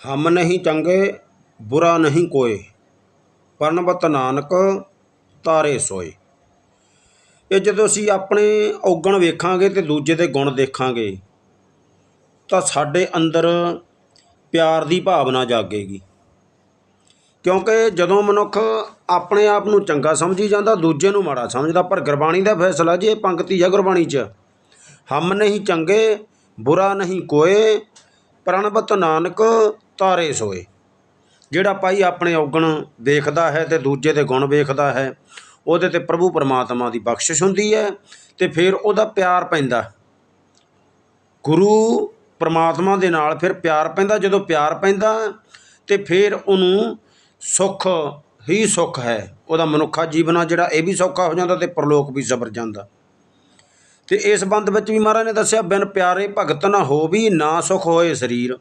ਹਮ ਨਹੀਂ ਚੰਗੇ, ਬੁਰਾ ਨਹੀਂ ਕੋਏ ਪਰਨਬਤ ਨਾਨਕ, ਤਾਰੇ ਸੋਏ। ਇਹ ਜਦੋਂ ਅਸੀਂ ਆਪਣੇ ਔਗਣ ਵੇਖਾਂਗੇ ਤੇ ਦੂਜੇ ਦੇ ਗੁਣ ਦੇਖਾਂਗੇ, ਤਾਂ ਸਾਡੇ ਅੰਦਰ ਪਿਆਰ ਦੀ ਭਾਵਨਾ ਜਾਗੇਗੀ। ਕਿਉਂਕਿ ਜਦੋਂ ਮਨੁੱਖ ਆਪਣੇ ਆਪ ਨੂੰ ਚੰਗਾ ਸਮਝੀ ਜਾਂਦਾ, ਦੂਜੇ ਨੂੰ ਮਾੜਾ ਸਮਝਦਾ, ਪਰ ਗੁਰਬਾਣੀ ਦਾ ਫੈਸਲਾ ਜੀ ਇਹ ਪੰਕਤੀ ਹੈ ਗੁਰਬਾਣੀ 'ਚ। ਹਮ ਨਹੀਂ ਚੰਗੇ, ਬੁਰਾ ਨਹੀਂ ਕੋਏ ਪ੍ਰਣਬਤ ਨਾਨਕ ਤਾਰੇ ਸੋਏ। ਜਿਹੜਾ ਭਾਈ ਆਪਣੇ ਔਗਣ ਦੇਖਦਾ ਹੈ ਤੇ ਦੂਜੇ ਦੇ ਗੁਣ ਵੇਖਦਾ ਹੈ, ਉਹਦੇ ਤੇ ਪ੍ਰਭੂ ਪਰਮਾਤਮਾ ਦੀ ਬਖਸ਼ਿਸ਼ ਹੁੰਦੀ ਹੈ ਤੇ ਫਿਰ ਉਹਦਾ ਪਿਆਰ ਪੈਂਦਾ। ਗੁਰੂ ਪਰਮਾਤਮਾ ਦੇ ਨਾਲ ਫਿਰ ਪਿਆਰ ਪੈਂਦਾ। ਜਦੋਂ ਪਿਆਰ ਪੈਂਦਾ ਤੇ ਫਿਰ ਉਹਨੂੰ ਸੁੱਖ ਹੀ ਸੁੱਖ ਹੈ। ਉਹਦਾ ਮਨੁੱਖਾ ਜੀਵਨ ਆ, ਜਿਹੜਾ ਇਹ ਵੀ ਸੌਖਾ ਹੋ ਜਾਂਦਾ ਤੇ ਪਰਲੋਕ ਵੀ ਸਬਰ ਜਾਂਦਾ। ਤੇ ਇਸ ਬੰਦ ਵਿੱਚ ਵੀ ਮਹਾਰਾਜ ਨੇ ਦੱਸਿਆ, ਬਿਨ ਪਿਆਰੇ ਭਗਤ ਨਾ ਹੋ ਵੀ ਨਾ ਸੁਖ ਹੋਏ ਸਰੀਰ।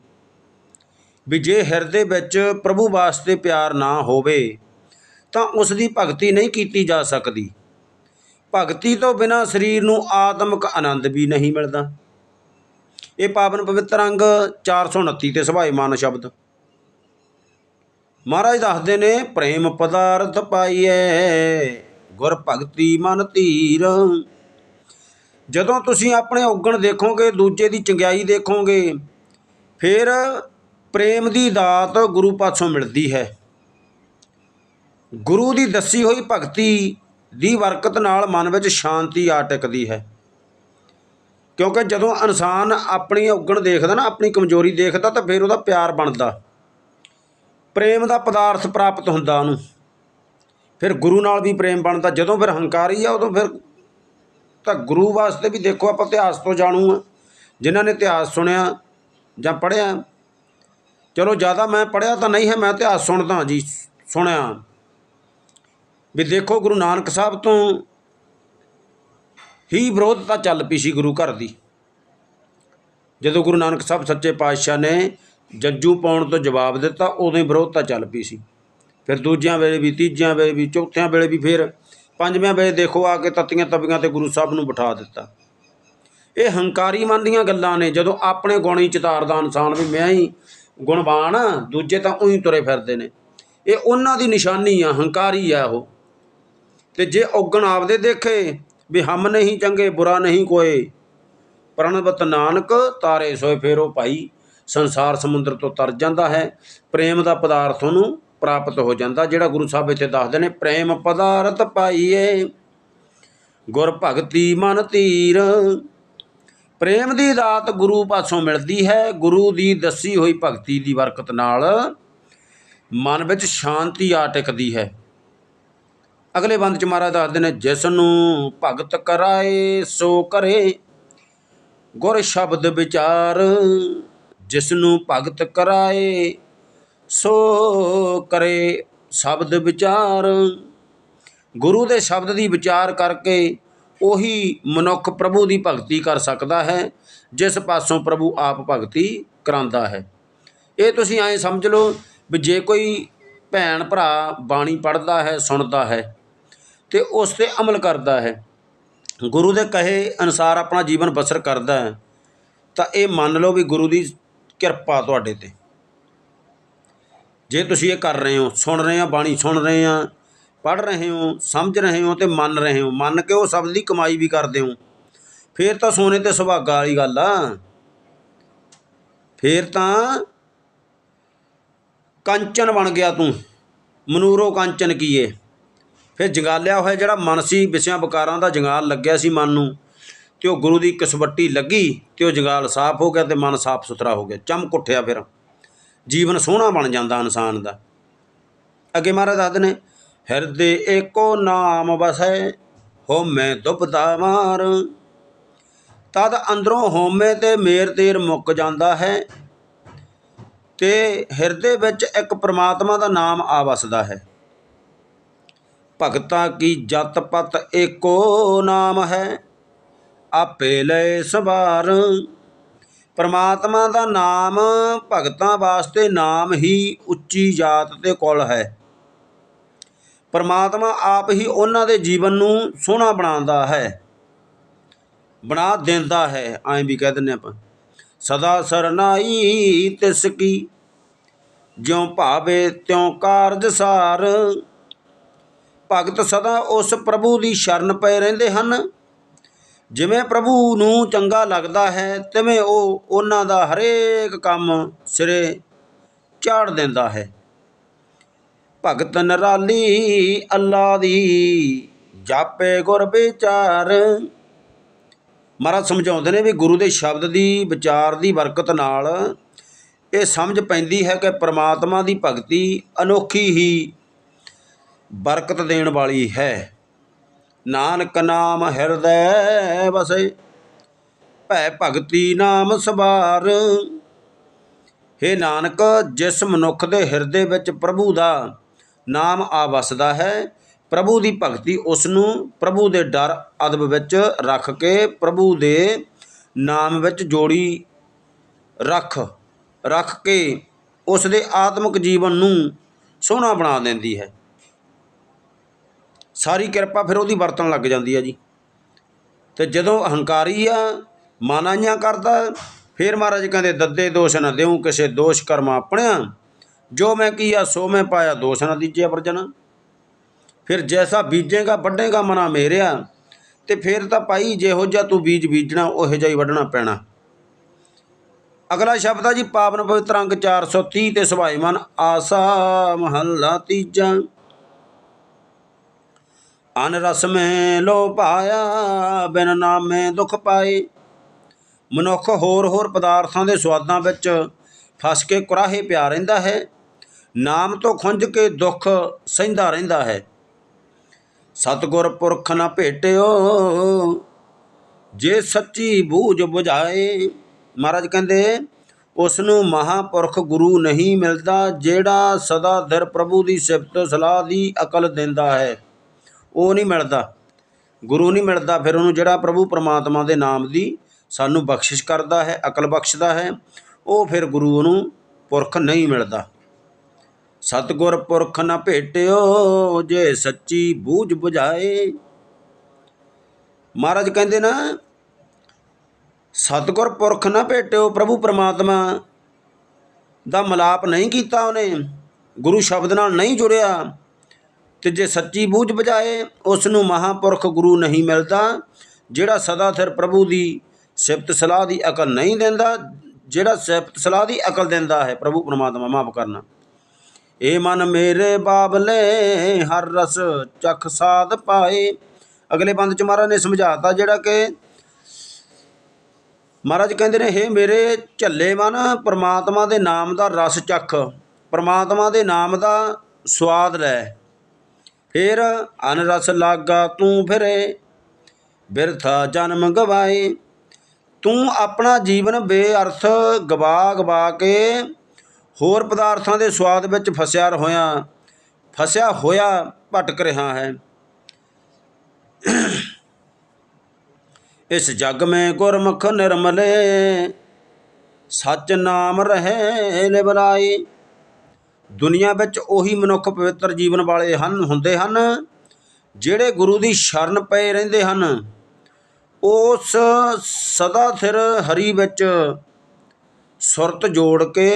ਵੀ ਜੇ ਹਿਰਦੇ ਵਿੱਚ ਪ੍ਰਭੂ ਵਾਸਤੇ ਪਿਆਰ ਨਾ ਹੋਵੇ, ਤਾਂ ਉਸ ਦੀ ਭਗਤੀ ਨਹੀਂ ਕੀਤੀ ਜਾ ਸਕਦੀ। ਭਗਤੀ ਤੋਂ ਬਿਨਾਂ ਸਰੀਰ ਨੂੰ ਆਤਮਿਕ ਆਨੰਦ ਵੀ ਨਹੀਂ ਮਿਲਦਾ। ਇਹ ਪਾਵਨ ਪਵਿੱਤਰ ਅੰਗ 429 ਤੇ ਸੁਭਾਏਮਾਨ ਸ਼ਬਦ। ਮਹਾਰਾਜ ਦੱਸਦੇ ਨੇ, ਪ੍ਰੇਮ ਪਦਾਰਥ ਪਾਈਐ, ਗੁਰ ਭਗਤੀ ਮਨ ਧੀਰ। ਜਦੋਂ ਤੁਸੀਂ ਆਪਣੇ ਔਗਣ ਦੇਖੋਗੇ, ਦੂਜੇ ਦੀ ਚੰਗਿਆਈ ਦੇਖੋਗੇ, ਫਿਰ ਪ੍ਰੇਮ ਦੀ ਦਾਤ ਗੁਰੂ ਪਾਸੋਂ ਮਿਲਦੀ ਹੈ। ਗੁਰੂ ਦੀ ਦੱਸੀ ਹੋਈ ਭਗਤੀ ਦੀ ਬਰਕਤ ਨਾਲ ਮਨ ਵਿੱਚ ਸ਼ਾਂਤੀ ਆ ਟਿਕਦੀ ਹੈ। ਕਿਉਂਕਿ ਜਦੋਂ ਇਨਸਾਨ ਆਪਣੀ ਔਗਣ ਦੇਖਦਾ ਨਾ, ਆਪਣੀ ਕਮਜ਼ੋਰੀ ਦੇਖਦਾ, ਤਾਂ ਫਿਰ ਉਹਦਾ ਪਿਆਰ ਬਣਦਾ। ਪ੍ਰੇਮ ਦਾ ਪਦਾਰਥ ਪ੍ਰਾਪਤ ਹੁੰਦਾ ਉਹਨੂੰ। ਫਿਰ ਗੁਰੂ ਨਾਲ ਵੀ ਪ੍ਰੇਮ ਬਣਦਾ। ਜਦੋਂ ਫਿਰ ਹੰਕਾਰੀ ਆ, ਉਦੋਂ ਫਿਰ ਤਾਂ ਗੁਰੂ ਵਾਸਤੇ ਵੀ ਦੇਖੋ ਆਪਾਂ ਇਤਿਹਾਸ ਤੋਂ ਜਾਣੂ ਆ। ਜਿਨ੍ਹਾਂ ਨੇ ਇਤਿਹਾਸ ਸੁਣਿਆ ਜਾਂ ਪੜ੍ਹਿਆ ਚਲੋ ਜ਼ਿਆਦਾ ਮੈਂ ਪੜ੍ਹਿਆ ਤਾਂ ਨਹੀਂ ਹੈ, ਮੈਂ ਇਤਿਹਾਸ ਸੁਣਦਾ ਜੀ, ਸੁਣਿਆ। ਵੀ ਦੇਖੋ ਗੁਰੂ ਨਾਨਕ ਸਾਹਿਬ ਤੋਂ ਹੀ ਵਿਰੋਧਤਾ ਚੱਲ ਪਈ ਸੀ ਗੁਰੂ ਘਰ ਦੀ। ਜਦੋਂ ਗੁਰੂ ਨਾਨਕ ਸਾਹਿਬ ਸੱਚੇ ਪਾਤਸ਼ਾਹ ਨੇ ਜੱਜੂ ਪਾਉਣ ਤੋਂ ਜਵਾਬ ਦਿੱਤਾ, ਉਦੋਂ ਹੀ ਵਿਰੋਧਤਾ ਚੱਲ ਪਈ ਸੀ। ਫਿਰ ਦੂਜਿਆਂ ਵੇਲੇ ਵੀ, ਤੀਜਿਆਂ ਵੇਲੇ ਵੀ, ਚੌਥਿਆਂ ਵੇਲੇ ਵੀ ਫਿਰ ਪੰਜਵੇਂ ਵੇਲੇ ਦੇਖੋ ਆ ਕੇ ਤਤੀਆਂ ਤਬੀਆਂ ਤੇ ਗੁਰੂ ਸਾਹਿਬ ਨੂੰ ਬਿਠਾ ਦਿੱਤਾ। ਇਹ ਹੰਕਾਰੀ ਮਨ ਦੀਆਂ ਗੱਲਾਂ ਨੇ, ਜਦੋਂ ਆਪਣੇ ਗੁਣ ਹੀ ਚਿਤਾਰਦਾ ਇਨਸਾਨ ਵੀ ਮੈਂ ਹੀ ਗੁਣਵਾਨ ਦੂਜੇ ਤਾਂ ਉਹੀ ਤੁਰੇ ਫਿਰਦੇ ਨੇ। ਇਹ ਉਹਨਾਂ ਦੀ ਨਿਸ਼ਾਨੀ ਆ, ਹੰਕਾਰੀ ਆ ਉਹ। ਤੇ ਜੇ ਔਗਣ ਆਪਦੇ ਦੇਖੇ ਵੀ ਹਮ ਨਹੀਂ ਚੰਗੇ, ਬੁਰਾ ਨਹੀਂ ਕੋਏ ਪ੍ਰਣਵਤ ਨਾਨਕ ਤਾਰੇ ਸੋਏ ਫੇਰ ਭਾਈ, ਸੰਸਾਰ ਸਮੁੰਦਰ ਤੋਂ ਤਰ ਜਾਂਦਾ ਹੈ, ਪ੍ਰੇਮ ਦਾ ਪਦਾਰਥ ਉਹਨੂੰ ਪ੍ਰਾਪਤ ਹੋ ਜਾਂਦਾ, ਜਿਹੜਾ ਗੁਰੂ ਸਾਹਿਬ ਇੱਥੇ ਦੱਸਦੇ ਨੇ, ਪ੍ਰੇਮ ਪਦਾਰਥ ਪਾਈਏ, ਗੁਰ ਭਗਤੀ ਮਨ ਤੀਰ ਪ੍ਰੇਮ ਦੀ ਦਾਤ ਗੁਰੂ ਪਾਸੋਂ ਮਿਲਦੀ ਹੈ, ਗੁਰੂ ਦੀ ਦੱਸੀ ਹੋਈ ਭਗਤੀ ਦੀ ਬਰਕਤ ਨਾਲ ਮਨ ਵਿੱਚ ਸ਼ਾਂਤੀ ਆ ਟਿਕਦੀ ਹੈ। ਅਗਲੇ ਬੰਦ ਚ ਮਹਾਰਾਜ ਦੱਸਦੇ ਨੇ, ਜਿਸ ਨੂੰ ਭਗਤ ਕਰਾਏ, ਸੋ ਕਰੇ। ਗੁਰ ਸ਼ਬਦ ਵਿਚਾਰ, ਜਿਸ ਨੂੰ ਭਗਤ ਕਰਾਏ, ਸੋ ਕਰੇ। ਸ਼ਬਦ ਵਿਚਾਰ, ਗੁਰੂ ਦੇ ਸ਼ਬਦ ਦੀ ਵਿਚਾਰ ਕਰਕੇ ਉਹੀ ਮਨੁੱਖ ਪ੍ਰਭੂ ਦੀ ਭਗਤੀ ਕਰ ਸਕਦਾ ਹੈ, ਜਿਸ ਪਾਸੋਂ ਪ੍ਰਭੂ ਆਪ ਭਗਤੀ ਕਰਾਂਦਾ ਹੈ। ਇਹ ਤੁਸੀਂ ਐਂ ਸਮਝ ਲਓ ਵੀ ਜੇ ਕੋਈ ਭੈਣ ਭਰਾ ਬਾਣੀ ਪੜ੍ਹਦਾ ਹੈ, ਸੁਣਦਾ ਹੈ, ਤੇ ਉਸ ਤੇ ਅਮਲ ਕਰਦਾ ਹੈ। ਗੁਰੂ ਦੇ ਕਹੇ ਅਨੁਸਾਰ ਆਪਣਾ ਜੀਵਨ ਬਸਰ ਕਰਦਾ ਹੈ, ਤਾਂ ਇਹ ਮੰਨ ਲਓ ਵੀ ਗੁਰੂ ਦੀ ਕਿਰਪਾ ਤੁਹਾਡੇ ਤੇ। ਜੇ ਤੁਸੀਂ ਇਹ ਕਰ ਰਹੇ ਹੋ, ਸੁਣ ਰਹੇ ਆ ਬਾਣੀ ਸੁਣ ਰਹੇ ਆ ਪੜ੍ਹ ਰਹੇ ਹੋ, ਸਮਝ ਰਹੇ ਹੋ ਤੇ ਮੰਨ ਰਹੇ ਹੋ। ਮੰਨ ਕੇ ਉਹ ਸ਼ਬਦ ਦੀ ਕਮਾਈ ਵੀ ਕਰਦੇ ਹੋ। ਫੇਰ ਤਾਂ ਸੋਨੇ ਤੇ ਸੁਭਾਗਾ ਵਾਲੀ ਗੱਲ ਆ। ਫੇਰ ਤਾਂ ਕੰਚਨ ਬਣ ਗਿਆ ਤੂੰ। ਮਨੂਰੋ ਕੰਚਨ ਕੀਏ। ਫਿਰ ਜੰਗਾਲਿਆ ਹੋਇਆ ਜਿਹੜਾ ਮਨ ਸੀ ਵਿਸਿਆਂ ਵਿਕਾਰਾਂ ਦਾ ਜੰਗਾਲ ਲੱਗਿਆ ਸੀ ਮਨ ਨੂੰ, ਤੇ ਉਹ ਗੁਰੂ ਦੀ ਕਸਵੱਟੀ ਲੱਗੀ ਤੇ ਉਹ ਜੰਗਾਲ ਸਾਫ਼ ਹੋ ਗਿਆ ਤੇ ਮਨ ਸਾਫ਼ ਸੁਥਰਾ ਹੋ ਗਿਆ। ਚਮਕ ਉੱਠਿਆ ਫਿਰ। ਜੀਵਨ ਸੋਹਣਾ ਬਣ ਜਾਂਦਾ ਇਨਸਾਨ ਦਾ। ਅੱਗੇ ਮਹਾਰਾਜ ਦੱਸਦੇ ਨੇ ਹਿਰਦੇ ਏਕੋ ਨਾਮ ਵਸੈ, ਹੋਮੈ ਦੁਬਦਾ ਮਾਰ ਤਦ ਅੰਦਰੋਂ ਹੋਮੇ ਤੇ ਮੇਰ ਤੇਰ ਮੁੱਕ ਜਾਂਦਾ ਹੈ, ਤੇ ਹਿਰਦੇ ਵਿੱਚ ਇੱਕ ਪ੍ਰਮਾਤਮਾ ਦਾ ਨਾਮ ਆ ਵਸਦਾ ਹੈ। ਭਗਤਾ ਕੀ ਜਤ ਪਤ ਏਕੋ ਨਾਮ ਹੈ, ਆਪੇ ਲੈ ਸਵਾਰ ਪਰਮਾਤਮਾ ਦਾ ਨਾਮ ਭਗਤਾਂ ਵਾਸਤੇ ਨਾਮ ਹੀ ਉੱਚੀ ਜਾਤ ਤੇ ਕੁਲ ਹੈ। ਪਰਮਾਤਮਾ ਆਪ ਹੀ ਉਹਨਾਂ ਦੇ ਜੀਵਨ ਨੂੰ ਸੋਹਣਾ ਬਣਾਉਂਦਾ ਹੈ। ਬਣਾ ਦਿੰਦਾ ਹੈ। ਐਂ ਵੀ ਕਹਿ ਦਿੰਦੇ ਆਪਾਂ। ਸਦਾ ਸਰਨਾਈ ਤਿਸ ਕੀ, ਜਿਉ ਭਾਵੇ ਤਿਉ ਕਾਰਜ ਸਾਰ। ਭਗਤ ਸਦਾ ਉਸ ਪ੍ਰਭੂ ਦੀ ਸ਼ਰਨ ਪਏ ਰਹਿੰਦੇ ਹਨ। ਜਿਵੇਂ ਪ੍ਰਭੂ ਨੂੰ ਚੰਗਾ ਲੱਗਦਾ ਹੈ, ਤਿਵੇਂ ਉਹ ਉਹਨਾਂ ਦਾ ਹਰੇਕ ਕੰਮ ਸਿਰੇ ਚਾੜ ਦਿੰਦਾ ਹੈ। ਭਗਤ ਨਰਾਲੀ ਅੱਲਾ ਦੀ, ਜਾਪੇ ਗੁਰ ਵਿਚਾਰ। ਮਹਾਰਾਜ ਸਮਝਾਉਂਦੇ ਨੇ ਵੀ ਗੁਰੂ ਦੇ ਸ਼ਬਦ ਦੀ, ਵਿਚਾਰ ਦੀ ਬਰਕਤ ਨਾਲ ਇਹ ਸਮਝ ਪੈਂਦੀ ਹੈ ਕਿ ਪ੍ਰਮਾਤਮਾ ਦੀ ਭਗਤੀ ਅਨੋਖੀ ਹੀ ਬਰਕਤ ਦੇਣ ਵਾਲੀ ਹੈ। ਨਾਨਕ ਨਾਮ ਹਿਰਦੈ ਵਸੇ, ਭੈ ਭਗਤੀ ਨਾਮ ਸਵਾਰ। ਹੇ ਨਾਨਕ, ਜਿਸ ਮਨੁੱਖ ਦੇ ਹਿਰਦੇ ਵਿੱਚ ਪ੍ਰਭੂ ਦਾ ਨਾਮ ਆ ਵਸਦਾ ਹੈ। ਪ੍ਰਭੂ ਦੀ ਭਗਤੀ ਉਸ ਨੂੰ ਪ੍ਰਭੂ ਦੇ ਡਰ, ਅਦਬ ਵਿੱਚ ਰੱਖ ਕੇ ਪ੍ਰਭੂ ਦੇ ਨਾਮ ਵਿੱਚ ਜੋੜੀ ਰੱਖ ਰੱਖ ਕੇ ਉਸ ਦੇ ਆਤਮਿਕ ਜੀਵਨ ਨੂੰ ਸੋਹਣਾ ਬਣਾ ਦਿੰਦੀ ਹੈ। ਸਾਰੀ ਕਿਰਪਾ ਫਿਰ ਉਹਦੀ ਵਰਤਣ ਲੱਗ ਜਾਂਦੀ ਹੈ ਜੀ। ਤੇ ਜਦੋਂ ਅਹੰਕਾਰੀ ਆ, ਮਾਨਾਈਆਂ ਕਰਦਾ, ਫਿਰ ਮਹਾਰਾਜ ਕਹਿੰਦੇ, ਦੱਦੇ ਦੋਸ਼ ਨਾ ਦੇਉ, ਕਿਸੇ ਦੋਸ਼ ਕਰਮ ਆਪਣਿਆ। ਜੋ ਮੈਂ ਕੀਆ, ਸੋ ਮੈਂ ਪਾਇਆ ਦੋਸ਼ ਨਾ ਦੀਜੇ ਵਰਜਨਾ। ਫਿਰ ਜੈਸਾ ਬੀਜੇਗਾ, ਵੱਢੇਗਾ ਮਨਾ ਮੇਰਿਆ। ਤੇ ਫਿਰ ਤਾਂ ਭਾਈ, ਜਿਹੋ ਜਿਹਾ ਤੂੰ ਬੀਜ ਬੀਜਣਾ, ਉਹੋ ਜਿਹਾ ਹੀ ਵੱਢਣਾ ਪੈਣਾ। ਅਗਲਾ ਸ਼ਬਦ ਆ ਜੀ, ਪਾਵਨ ਪਵਿੱਤਰ ਅੰਗ 430 ਤੇ ਸੁਭਾਈਮਨ ਆਸਾ ਮਹੱਲਾ ਤੀਜਾ। ਅਨ ਰਸ ਮੈਂ ਲੋ ਪਾਇਆ, ਬਿਨ ਨਾਮੇ ਦੁਖ ਪਾਏ। ਮਨੁੱਖ ਹੋਰ ਹੋਰ ਪਦਾਰਥਾਂ ਦੇ ਸਵਾਦਾਂ ਵਿੱਚ ਫਸ ਕੇ ਕੁਰਾਹੇ ਪਿਆ ਰਹਿੰਦਾ ਹੈ। ਨਾਮ ਤੋਂ ਖੁੰਝ ਕੇ ਦੁੱਖ ਸਹਿੰਦਾ ਰਹਿੰਦਾ ਹੈ। ਸਤਗੁਰ ਪੁਰਖ ਨਾ ਭੇਟਿਓ, ਜੇ ਸੱਚੀ ਬੂਝ 부ਝਾਏ ਮਹਾਰਾਜ ਕਹਿੰਦੇ ਉਸ ਨੂੰ ਮਹਾਪੁਰਖ ਗੁਰੂ ਨਹੀਂ ਮਿਲਦਾ, ਜਿਹੜਾ ਸਦਾ ਦਿਰ ਪ੍ਰਭੂ ਦੀ ਸਿਫਤ ਸਲਾਹ ਦੀ ਅਕਲ ਦਿੰਦਾ ਹੈ। ਉਹ ਨਹੀਂ ਮਿਲਦਾ। ਗੁਰੂ ਨਹੀਂ ਮਿਲਦਾ, ਫਿਰ ਉਹਨੂੰ ਜਿਹੜਾ ਪ੍ਰਭੂ ਪਰਮਾਤਮਾ ਦੇ ਨਾਮ ਦੀ ਸਾਨੂੰ ਬਖਸ਼ਿਸ਼ ਕਰਦਾ ਹੈ, ਅਕਲ ਬਖਸ਼ਦਾ ਹੈ, ਉਹ ਫਿਰ ਗੁਰੂ ਨੂੰ ਪੁਰਖ ਨਹੀਂ ਮਿਲਦਾ। ਸਤਗੁਰ ਪੁਰਖ ਨਾ ਭੇਟਿਓ ਜੇ ਸੱਚੀ ਬੂਝ 부ਝਾਏ ਮਹਾਰਾਜ ਕਹਿੰਦੇ ਨਾ ਸਤਗੁਰ ਪੁਰਖ ਨਾ ਭੇਟਿਓ ਪ੍ਰਭੂ ਪਰਮਾਤਮਾ ਦਾ ਮਲਾਪ ਨਹੀਂ ਕੀਤਾ ਉਹਨੇ, ਗੁਰੂ ਸ਼ਬਦ ਨਾਲ ਨਹੀਂ ਜੁੜਿਆ ਤੇ ਜੇ ਸੱਚੀ ਬੂਝ ਬਜਾਏ ਉਸ ਨੂੰ ਮਹਾਪੁਰਖ ਗੁਰੂ ਨਹੀਂ ਮਿਲਦਾ, ਜਿਹੜਾ ਸਦਾ ਸਿਰ ਪ੍ਰਭੂ ਦੀ ਸਿਫਤ ਸਲਾਹ ਦੀ ਅਕਲ ਨਹੀਂ ਦਿੰਦਾ, ਜਿਹੜਾ ਸਿਫਤ ਸਲਾਹ ਦੀ ਅਕਲ ਦਿੰਦਾ ਹੈ ਪ੍ਰਭੂ ਪਰਮਾਤਮਾ, ਮਾਫ ਕਰਨਾ। ਏ ਮਨ ਮੇਰੇ ਬਾਬਲੇ, ਹਰ ਰਸ ਚਖ ਸਾਧ ਪਾਏ। ਅਗਲੇ ਬੰਦ ਚ ਮਹਾਰਾਜ ਨੇ ਸਮਝਾਤਾ ਜਿਹੜਾ ਕਿ ਮਹਾਰਾਜ ਕਹਿੰਦੇ ਨੇ, ਹੇ ਮੇਰੇ ਝੱਲੇ ਮਨ, ਪ੍ਰਮਾਤਮਾ ਦੇ ਨਾਮ ਦਾ ਰਸ ਚੱਖ, ਪ੍ਰਮਾਤਮਾ ਦੇ ਨਾਮ ਦਾ ਸਵਾਦ ਲੈ। ਫਿਰ ਅਨ ਰਸ ਲਾਗਾ ਤੂੰ ਫਿਰੇ, ਬਿਰਥਾ ਜਨਮ ਗਵਾਏ। ਤੂੰ ਆਪਣਾ ਜੀਵਨ ਬੇਅਰਥ ਗਵਾ ਗਵਾ ਕੇ ਹੋਰ ਪਦਾਰਥਾਂ ਦੇ ਸਵਾਦ ਵਿੱਚ ਫਸਿਆ ਹੋਇਆ ਫਸਿਆ ਹੋਇਆ ਭਟਕ ਰਿਹਾ ਹੈ। ਇਸ ਜਗ ਮੈਂ ਗੁਰਮੁਖ ਨਿਰਮਲੇ, ਸੱਚ ਨਾਮ ਰਹੇ ਲਿਬਰਾਏ ਦੁਨੀਆ ਵਿੱਚ ਉਹੀ ਮਨੁੱਖ ਪਵਿੱਤਰ ਜੀਵਨ ਵਾਲੇ ਹਨ, ਹੁੰਦੇ ਹਨ, ਜਿਹੜੇ ਗੁਰੂ ਦੀ ਸ਼ਰਨ ਪਏ ਰਹਿੰਦੇ ਹਨ। ਉਸ ਸਦਾ ਸਿਰ ਹਰੀ ਵਿੱਚ ਸੁਰਤ ਜੋੜ ਕੇ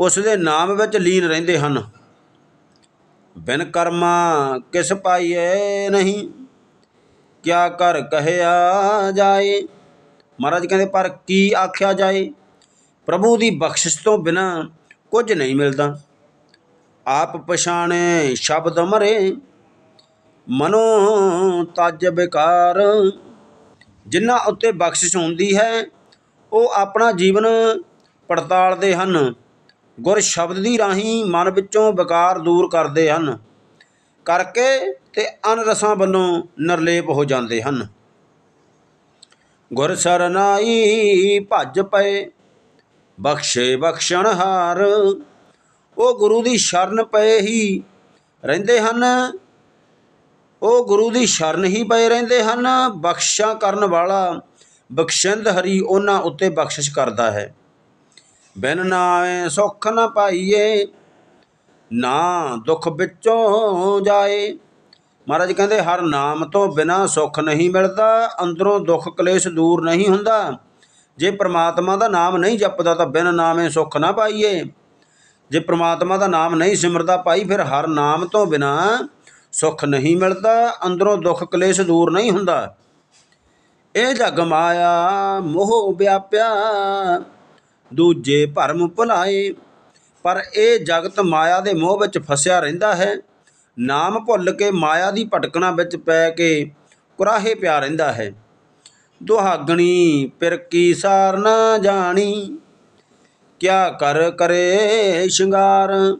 ਉਸ ਦੇ ਨਾਮ ਵਿੱਚ ਲੀਨ ਰਹਿੰਦੇ ਹਨ। ਬਿਨ ਕਰਮਾ ਕਿਸ ਪਾਈਏ ਨਹੀਂ? ਕਿਆ ਕਰ ਕਹਿਆ ਜਾਏ? ਮਹਾਰਾਜ ਕਹਿੰਦੇ, ਪਰ ਕੀ ਆਖਿਆ ਜਾਏ? ਪ੍ਰਭੂ ਦੀ ਬਖਸ਼ਿਸ਼ ਤੋਂ ਬਿਨਾ ਕੁਝ ਨਹੀਂ ਮਿਲਦਾ। ਆਪ ਪਛਾਣੇ ਸ਼ਬਦ ਮਰੇ, ਮਨੋ ਤਜ ਬਿਕਾਰ। ਜਿਨ੍ਹਾਂ ਉੱਤੇ ਬਖਸ਼ਿਸ਼ ਹੁੰਦੀ ਹੈ, ਉਹ ਆਪਣਾ ਜੀਵਨ ਪੜਤਾਲਦੇ ਹਨ। ਗੁਰ ਸ਼ਬਦ ਦੀ ਰਾਹੀਂ ਮਨ ਵਿੱਚੋਂ ਵਿਕਾਰ ਦੂਰ ਕਰਦੇ ਹਨ। ਕਰਕੇ ਤੇ ਅਨਰਸਾਂ ਵੱਲੋਂ ਨਿਰਲੇਪ ਹੋ ਜਾਂਦੇ ਹਨ। ਗੁਰ ਸਰਨਾਈ ਭੱਜ ਪਏ, ਬਖਸ਼ੇ ਬਖਸ਼ਣ ਹਾਰ। ਉਹ ਗੁਰੂ ਦੀ ਸ਼ਰਨ ਪਏ ਹੀ ਰਹਿੰਦੇ ਹਨ। ਉਹ ਗੁਰੂ ਦੀ ਸ਼ਰਨ ਹੀ ਪਏ ਰਹਿੰਦੇ ਹਨ। ਬਖਸ਼ਾ ਕਰਨ ਵਾਲਾ ਬਖਸ਼ਿੰਦ ਹਰੀ ਉਹਨਾਂ ਉੱਤੇ ਬਖਸ਼ਿਸ਼ ਕਰਦਾ ਹੈ। ਬਿਨ ਨਾਵੇਂ ਸੁੱਖ ਨਾ ਪਾਈਏ, ਨਾ ਦੁੱਖ ਵਿੱਚੋਂ ਜਾਏ। ਮਹਾਰਾਜ ਕਹਿੰਦੇ, ਹਰ ਨਾਮ ਤੋਂ ਬਿਨਾ ਸੁੱਖ ਨਹੀਂ ਮਿਲਦਾ, ਅੰਦਰੋਂ ਦੁੱਖ ਕਲੇਸ਼ ਦੂਰ ਨਹੀਂ ਹੁੰਦਾ। ਜੇ ਪ੍ਰਮਾਤਮਾ ਦਾ ਨਾਮ ਨਹੀਂ ਜਪਦਾ, ਤਾਂ ਬਿਨ ਨਾਮੇ ਸੁੱਖ ਨਾ ਪਾਈਏ। ਜੇ ਪ੍ਰਮਾਤਮਾ ਦਾ ਨਾਮ ਨਹੀਂ ਸਿਮਰਦਾ ਪਾਈ ਫਿਰ ਹਰ ਨਾਮ ਤੋਂ ਬਿਨਾ ਸੁੱਖ ਨਹੀਂ ਮਿਲਦਾ, ਅੰਦਰੋਂ ਦੁੱਖ ਕਲੇਸ਼ ਦੂਰ ਨਹੀਂ ਹੁੰਦਾ। ਇਹ ਜਗ ਮਾਇਆ ਮੋਹ ਵਿਆਪਿਆ। ਦੂਜੇ ਭਰਮ ਭੁਲਾਏ। ਪਰ ਇਹ ਜਗਤ ਮਾਇਆ ਦੇ ਮੋਹ ਵਿੱਚ ਫਸਿਆ ਰਹਿੰਦਾ ਹੈ। ਨਾਮ ਭੁੱਲ ਕੇ ਮਾਇਆ ਦੀ ਭਟਕਣਾ ਵਿੱਚ ਪੈ ਕੇ ਕੁਰਾਹੇ ਪਿਆ ਰਹਿੰਦਾ ਹੈ। ਦੁਹਾਗਣੀ ਪਿਰ ਕੀ ਸਾਰ ਨਾ ਜਾਣੀ? ਕਿਆ ਕਰ ਕਰੇ ਸ਼ਿੰਗਾਰ?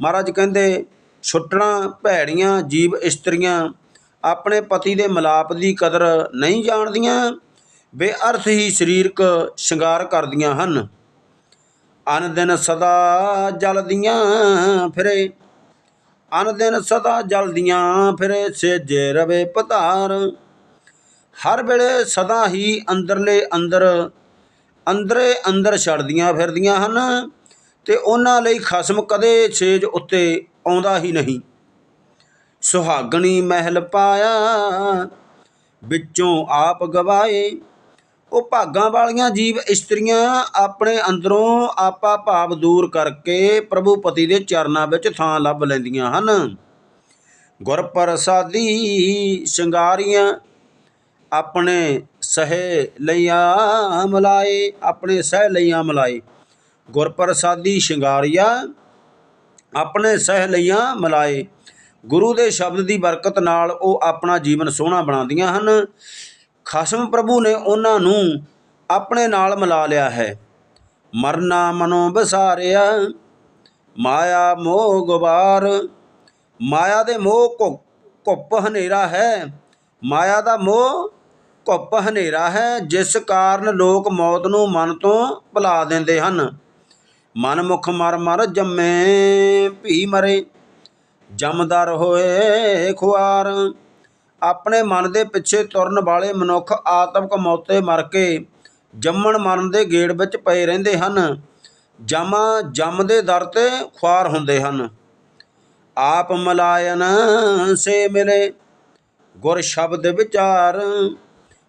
ਮਹਾਰਾਜ ਕਹਿੰਦੇ ਛੁੱਟਣਾ ਭੈੜੀਆਂ, ਜੀਵ ਇਸਤਰੀਆਂ, ਆਪਣੇ ਪਤੀ ਦੇ ਮਲਾਪ ਦੀ ਕਦਰ ਨਹੀਂ ਜਾਣਦੀਆਂ। ਬੇਅਰਥ ਹੀ ਸਰੀਰਕ ਸ਼ਿੰਗਾਰ ਕਰਦੀਆਂ ਹਨ। ਅਨ ਦਿਨ ਸਦਾ ਜਲਦੀਆਂ ਫਿਰੇ। ਅਨ ਦਿਨ ਸਦਾ ਜਲਦੀਆਂ ਫਿਰੇ, ਸੇਜੇ ਰਵੇ ਪਧਾਰ। ਹਰ ਵੇਲੇ ਸਦਾ ਹੀ ਅੰਦਰਲੇ ਅੰਦਰ, ਅੰਦਰੇ ਅੰਦਰ ਛੜਦੀਆਂ ਫਿਰਦੀਆਂ ਹਨ ਤੇ ਉਹਨਾਂ ਲਈ ਖਸਮ ਕਦੇ ਛੇਜ ਉੱਤੇ ਆਉਂਦਾ ਹੀ ਨਹੀਂ। ਸੁਹਾਗਣੀ ਮਹਿਲ ਪਾਇਆ, ਵਿੱਚੋਂ ਆਪ ਗਵਾਏ। ਉਹ ਭਾਗਾਂ ਵਾਲੀਆਂ ਜੀਵ ਇਸਤਰੀਆਂ ਆਪਣੇ ਅੰਦਰੋਂ ਆਪਾ ਭਾਵ ਦੂਰ ਕਰਕੇ ਪ੍ਰਭੂ ਪਤੀ ਦੇ ਚਰਨਾਂ ਵਿੱਚ ਥਾਂ ਲੱਭ ਲੈਂਦੀਆਂ ਹਨ। ਗੁਰ ਪ੍ਰਸਾਦੀ ਸ਼ਿੰਗਾਰੀਆਂ ਆਪਣੇ ਸਹਿ ਲਈਆਂ ਮਲਾਏ, ਆਪਣੇ ਸਹਿ ਲਈਆਂ ਮਲਾਏ। ਗੁਰ ਪ੍ਰਸਾਦੀ ਸ਼ਿੰਗਾਰੀਆ ਆਪਣੇ ਸਹਿ ਲਈਆਂ ਮਲਾਏ। ਗੁਰੂ ਦੇ ਸ਼ਬਦ ਦੀ ਬਰਕਤ ਨਾਲ ਉਹ ਆਪਣਾ ਜੀਵਨ ਸੋਹਣਾ ਬਣਾਉਂਦੀਆਂ ਹਨ। ਖਸਮ ਪ੍ਰਭੂ ਨੇ ਉਹਨਾਂ ਨੂੰ ਆਪਣੇ ਨਾਲ ਮਿਲਾ ਲਿਆ ਹੈ। ਮਰਨਾ ਮਨੋ ਬਸਾਰਿਆ, ਮਾਇਆ ਮੋਹ ਗੁਬਾਰ ਮਾਇਆ ਦੇ ਮੋਹ ਘੁ- ਘੁੱਪ ਹਨੇਰਾ ਹੈ। ਮਾਇਆ ਦਾ ਮੋਹ ਘੁੱਪ ਹਨੇਰਾ ਹੈ, ਜਿਸ ਕਾਰਨ ਲੋਕ ਮੌਤ ਨੂੰ ਮਨ ਤੋਂ ਭੁਲਾ ਦਿੰਦੇ ਹਨ। ਮਨ ਮੁਖ ਮਰ ਮਰ ਜੰਮੇ, ਭੀ ਮਰੇ। ਜਮਦਰ ਹੋਏ ਖੁਆਰ। ਆਪਣੇ ਮਨ ਦੇ ਪਿੱਛੇ ਤੁਰਨ ਵਾਲੇ ਮਨੁੱਖ ਆਤਮਕ ਮੌਤੇ ਮਰ ਕੇ ਜੰਮਣ ਮਰਨ ਦੇ ਗੇੜ ਵਿੱਚ ਪਏ ਰਹਿੰਦੇ ਹਨ। ਜਮਾ ਜਮ ਦੇ ਦਰ ਤੇ ਖੁਆਰ ਹੁੰਦੇ ਹਨ। ਆਪ ਮਲਾਇਨ ਸੇ ਮਿਲੇ, ਗੁਰ ਸ਼ਬਦ ਵਿਚਾਰ।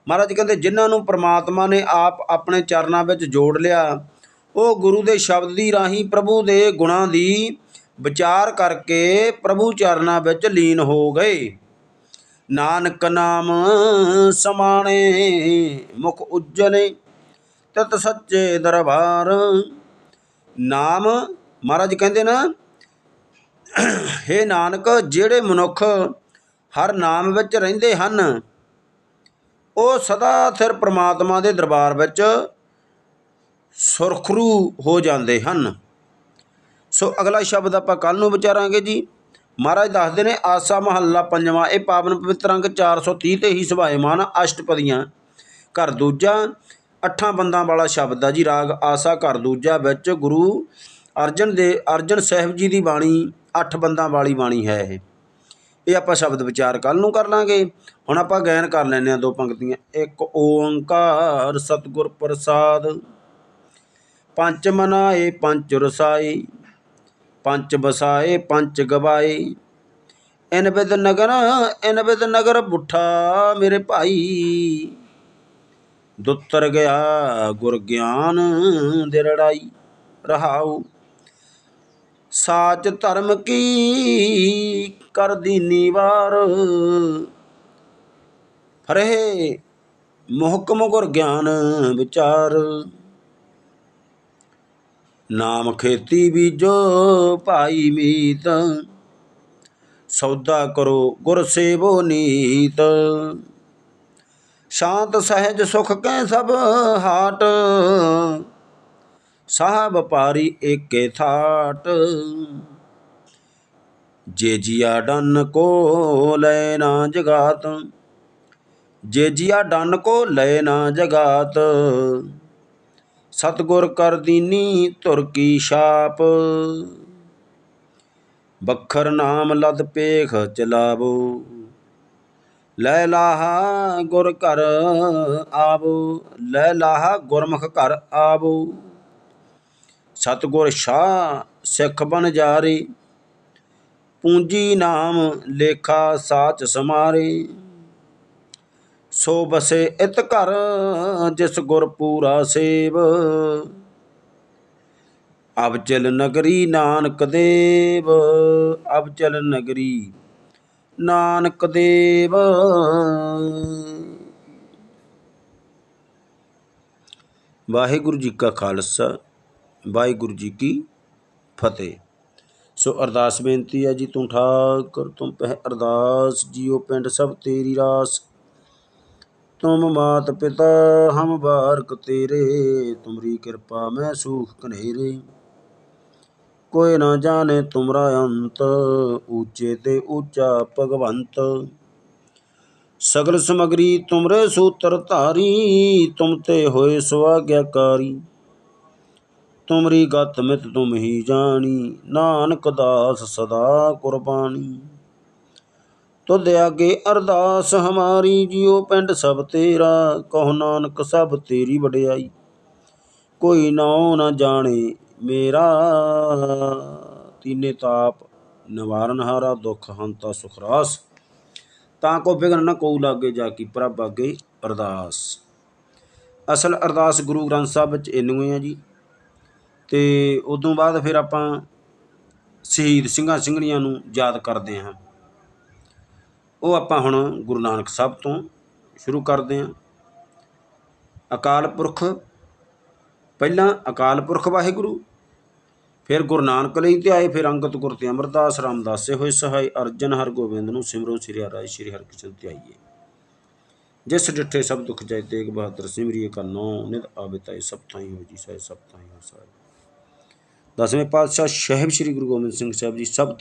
ਮਹਾਰਾਜ ਕਹਿੰਦੇ, ਜਿਨ੍ਹਾਂ ਨੂੰ ਪ੍ਰਮਾਤਮਾ ਨੇ ਆਪ ਆਪਣੇ ਚਰਨਾਂ ਵਿੱਚ ਜੋੜ ਲਿਆ, ਉਹ ਗੁਰੂ ਦੇ ਸ਼ਬਦ ਦੀ ਰਾਹੀਂ ਪ੍ਰਭੂ ਦੇ ਗੁਣਾਂ ਦੀ ਵਿਚਾਰ ਕਰਕੇ ਪ੍ਰਭੂ ਚਰਨਾਂ ਵਿੱਚ ਲੀਨ ਹੋ ਗਏ। ਨਾਨਕ ਨਾਮ ਸਮਾਣੇ, ਮੁਖ ਉਜਲੇ ਤਤ ਸੱਚੇ ਦਰਬਾਰ। ਨਾਮ, ਮਹਾਰਾਜ ਕਹਿੰਦੇ ਨਾ, ਹੇ ਨਾਨਕ, ਜਿਹੜੇ ਮਨੁੱਖ ਹਰ ਨਾਮ ਵਿੱਚ ਰਹਿੰਦੇ ਹਨ, ਉਹ ਸਦਾ ਸਿਰ ਪ੍ਰਮਾਤਮਾ ਦੇ ਦਰਬਾਰ ਵਿੱਚ ਸੁਰਖਰੂ ਹੋ ਜਾਂਦੇ ਹਨ। ਸੋ ਅਗਲਾ ਸ਼ਬਦ ਆਪਾਂ ਕੱਲ ਨੂੰ ਵਿਚਾਰਾਂਗੇ ਜੀ। ਮਹਾਰਾਜ ਦੱਸਦੇ ਨੇ, ਆਸਾ ਮਹੱਲਾ ਪੰਜਵਾਂ, ਇਹ ਪਾਵਨ ਪਵਿੱਤਰ ਅੰਕ 430 ਤੇ ਹੀ ਸੁਭਾਏਮਾਨ ਅਸ਼ਟਪਦੀਆਂ। ਘਰ ਦੂਜਾ, ਅੱਠਾਂ ਬੰਦਾਂ ਵਾਲਾ ਸ਼ਬਦ ਆ ਜੀ ਰਾਗ, ਆਸਾ ਘਰ ਦੂਜਾ ਵਿੱਚ ਗੁਰੂ ਅਰਜਨ ਦੇ, ਅਰਜਨ ਸਾਹਿਬ ਜੀ ਦੀ ਬਾਣੀ, ਅੱਠ ਬੰਦਾਂ ਵਾਲੀ ਬਾਣੀ ਹੈ ਇਹ। ਇਹ ਆਪਾਂ ਸ਼ਬਦ ਵਿਚਾਰ ਕੱਲ ਨੂੰ ਕਰ ਲਾਂਗੇ। ਹੁਣ ਆਪਾਂ ਗਾਇਨ ਕਰ ਲੈਂਦੇ ਆ ਦੋ ਪੰਕਤੀਆਂ। ਇੱਕ, ਓੰਕਾਰ ਸਤਿਗੁਰ ਪ੍ਰਸਾਦ। ਪੰਚ ਮਨਾਏ, ਪੰਚ ਰਸਾਈ। ਪੰਚ ਬਸਾਏ ਪੰਚ ਗਵਾਏ। ਇਨਬਿਦ ਨਗਰ ਇਨਬਿਦ ਨਗਰ ਬੁੱਠਾ ਮੇਰੇ ਭਾਈ। ਦੁੱਤਰ ਗਿਆ ਗੁਰ ਗਿਆਨ ਦੇ ਰੜਾਈ, ਰਹਾਉ। ਸਾਚ ਧਰਮ ਕੀ ਕਰ ਦੀਨੀ ਵਾਰ ਫਰੇ ਮੁਹਕਮ ਗੁਰ ਗਿਆਨ ਵਿਚਾਰ। ਨਾਮ ਖੇਤੀ ਬੀਜੋ ਭਾਈ ਮੀਤ, ਸੌਦਾ ਕਰੋ ਗੁਰ ਸੇਵੋ ਨੀਤ। ਸ਼ਾਂਤ ਸਹਿਜ ਸੁਖ ਕੈ ਸਭ ਹਾਟ ਸਾਹ ਵਪਾਰੀ ਏਕੇ ਥਾਟ। ਜੇ ਜੀਆ ਡਨ ਕੋ ਲੈ ਨਾ ਜਗਾਤ, ਜੇ ਜੀਆ ਡਨ ਕੋ ਲੈ ਨਾ ਜਗਾਤ ਸਤਗੁਰ ਕਰ ਦੀਨੀ ਧੁਰ ਕੀ ਛਾਪ। ਬਖਰ ਨਾਮ ਲਦ ਪੇਖ ਚਲਾਵੋ। ਲੈ ਲਾਹਾ ਗੁਰ ਘਰ ਆਵੋ। ਲੈ ਲਾਹਾ ਗੁਰਮੁਖ ਘਰ ਆਵੋ। ਸਤਗੁਰ ਸ਼ਾਹ ਸਿੱਖ ਬਨ ਜਾਰੇ। ਪੂੰਜੀ ਨਾਮ ਲੇਖਾ ਸਾਚ ਸਮਾਰੇ। ਸੋ ਬਸੇ ਇਤ ਘਰ ਜਿਸ ਗੁਰ ਪੂਰਾ ਸੇਵ। ਅਬ ਨਗਰੀ ਨਾਨਕ ਦੇਵ ਅਬ ਨਗਰੀ ਨਾਨਕ ਦੇਵ। ਵਾਹਿਗੁਰੂ ਜੀ ਕਾ ਖਾਲਸਾ, ਵਾਹਿਗੁਰੂ ਜੀ ਕੀ ਫਤਿਹ। ਸੋ ਅਰਦਾਸ ਬੇਨਤੀ ਹੈ ਜੀ ਤੂੰ ਠਾਕਰ, ਤੂੰ ਪਹਿ ਅਰਦਾਸ ਜੀਓ ਪਿੰਡ ਸਭ ਤੇਰੀ ਰਾਸ। ਤੁਮ ਮਾਤ ਪਿਤਾ, ਹਮ ਬਾਰਕ ਤੇਰੇ, ਤੁਮਰੀ ਕਿਰਪਾ ਮੈਂ ਸੂਖ ਕਨੇਰੇ ਕੋਈ ਨਾ ਜਾਣੇ ਤੁਮਰਾ ਅੰਤ ਉੱਚੇ ਤੇ ਉੱਚਾ ਭਗਵੰਤ। ਸਗਲ ਸਮਗਰੀ ਤੁਮਰੇ ਸੂਤਰ ਧਾਰੀ, ਤੁਮ ਤੇ ਹੋਏ ਸੁਆਗਿਆਕਾਰੀ। ਤੁਮਰੀ ਗਤ ਮਿਤ ਤੁਮ ਹੀ ਜਾਣੀ, ਨਾਨਕ ਦਾਸ ਸਦਾ ਕੁਰਬਾਨੀ। ਤੁਧ ਆਗੇ ਅਰਦਾਸ ਹਮਾਰੀ ਜਿਉ ਪਿੰਡ ਸਭ ਤੇਰਾ, ਕਹੋ ਨਾਨਕ ਸਭ ਤੇਰੀ ਵਡਿਆਈ। ਕੋਈ ਨਾਉ ਨਾ ਜਾਣੇ ਮੇਰਾ, ਤੀਨੇ ਤਾਪ ਨਿਵਾਰਨ ਹਾਰਾ, ਦੁਖ ਹੰਤਾ ਸੁਖਰਾਸ। ਤਾਂ ਕੋ ਬਿਗਨ ਨ ਕੋ ਲਾਗੇ ਜਾ ਕੀ ਪ੍ਰਭ ਅੱਗੇ ਅਰਦਾਸ। ਅਸਲ ਅਰਦਾਸ ਗੁਰੂ ਗ੍ਰੰਥ ਸਾਹਿਬ ਵਿੱਚ ਇੰਨੂ ਹੀ ਆ ਜੀ। ਤੇ ਉਦੋਂ ਬਾਅਦ ਫਿਰ ਆਪਾਂ ਸ਼ਹੀਦ ਸਿੰਘਾਂ ਸਿੰਘਣੀਆਂ ਨੂੰ ਯਾਦ ਕਰਦੇ ਹਾਂ। ਉਹ ਆਪਾਂ ਹੁਣ ਗੁਰੂ ਨਾਨਕ ਸਾਹਿਬ ਤੋਂ ਸ਼ੁਰੂ ਕਰਦੇ ਹਾਂ। ਅਕਾਲ ਪੁਰਖ, ਪਹਿਲਾਂ ਅਕਾਲ ਪੁਰਖ ਵਾਹਿਗੁਰੂ, ਫਿਰ ਗੁਰੂ ਨਾਨਕ ਲਈ ਤੇ ਆਏ, ਫਿਰ ਅੰਗਤ ਗੁਰ ਤੇ ਅਮਰਦਾਸ, ਰਾਮਦਾਸੇ ਹੋਏ ਸਹਾਈ, ਅਰਜਨ ਹਰਗੋਬਿੰਦ ਨੂੰ ਸਿਮਰੋ ਸ੍ਰੀ ਹਰਿ ਸ੍ਰੀ ਹਰਿਕ੍ਰਿਸ਼ਨ ਤੇ ਆਈਏ। ਜਿਸ ਡਿਠੇ ਸਭ ਦੁਖ ਜਾਏ, ਤੇਗ ਬਹਾਦਰ ਸਿਮਰੀਏ ਕਾ ਨੋ ਨਿਤ ਆਵੇ ਤਾਈ ਸਭ ਥਾਈ ਹੋ ਜੀ ਸਹਿ ਸਭ ਥਾਈ ਹੋ ਸਾਈ ਦਸਵੇਂ ਪਾਤਸ਼ਾਹ ਸਾਹਿਬ, ਸ੍ਰੀ ਗੁਰੂ ਗੋਬਿੰਦ ਸਿੰਘ ਸਾਹਿਬ ਜੀ, ਸਭ